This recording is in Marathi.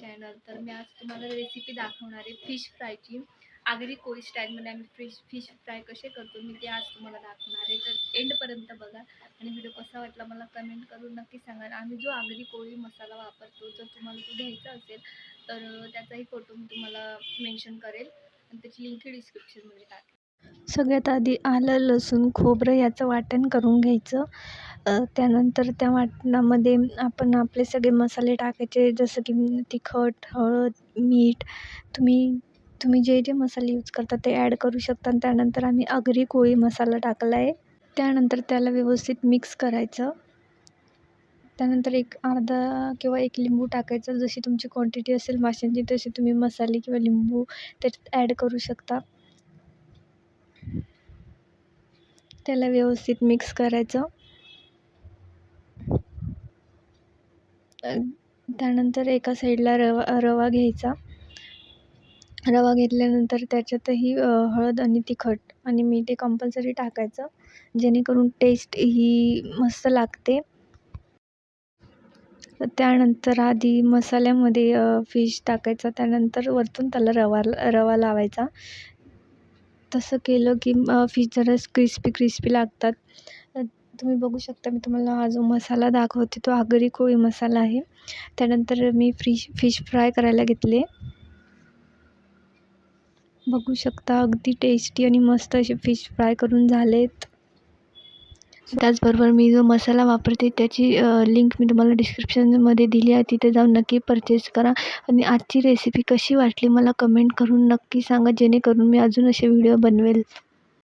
चॅनल तर मी आज तुम्हाला रेसिपी दाखवणार आहे फिश फ्रायची आगरी कोळी स्टाईलमध्ये आम्ही फिश फिश फ्राय कसे करतो मी ते आज तुम्हाला दाखवणार आहे. तर एंडपर्यंत बघा. आणि व्हिडिओ कसा वाटला मला कमेंट करून नक्की सांगा. आम्ही जो आगरी कोळी मसाला वापरतो जर तुम्हाला तो घ्यायचा असेल तर त्याचाही फोटो मी तुम्हाला मेन्शन करेल. आणि त्याची लिंक डिस्क्रिप्शनमध्ये टाकेल. सगळ्यात आधी आलं लसूण खोबरं याचं वाटण करून घ्यायचं. त्यानंतर त्या वाटणामध्ये आपण आपले सगळे मसाले टाकायचे जसं की तिखट हळद मीठ. तुम्ही तुम्ही जे जे मसाले यूज करता ते ॲड करू शकता. आणि त्यानंतर आम्ही आगरी कोळी मसाला टाकला आहे. त्यानंतर त्याला व्यवस्थित मिक्स करायचं. त्यानंतर एक अर्धा किंवा एक लिंबू टाकायचं. जशी तुमची क्वांटिटी असेल माशांची तशी तुम्ही मसाले किंवा लिंबू त्याच्यात ॲड करू शकता. त्याला व्यवस्थित मिक्स करायचं. त्यानंतर एका साईडला रवा रवा घ्यायचा. रवा घेतल्यानंतर त्याच्यातही हळद आणि तिखट आणि मीठ हे कंपल्सरी टाकायचं. जेणेकरून टेस्ट ही मस्त लागते. त्यानंतर आधी मसाल्यामध्ये फिश टाकायचा. त्यानंतर वरतून त्याला रवा रवा लावायचा. तसं केलं की फिश जरा क्रिस्पी क्रिस्पी लागतात. तुम्ही बघू शकता मी तुम्हाला हा जो मसाला दाखवते. तो आगरी कोळी मसाला आहे. त्यानंतर मी फिश फिश फ्राय करायला घेतले. बघू शकता अगदी टेस्टी आणि मस्त असे फिश फ्राय करून झालेत. त्याचबरोबर मी जो मसाला वापरते त्याची लिंक मी तुम्हाला डिस्क्रिप्शनमध्ये दिली आहे. तिथे जाऊन नक्की परचेस करा. आणि आजची रेसिपी कशी वाटली मला कमेंट करून नक्की सांगा जेणेकरून मी अजून असे व्हिडिओ बनवेल.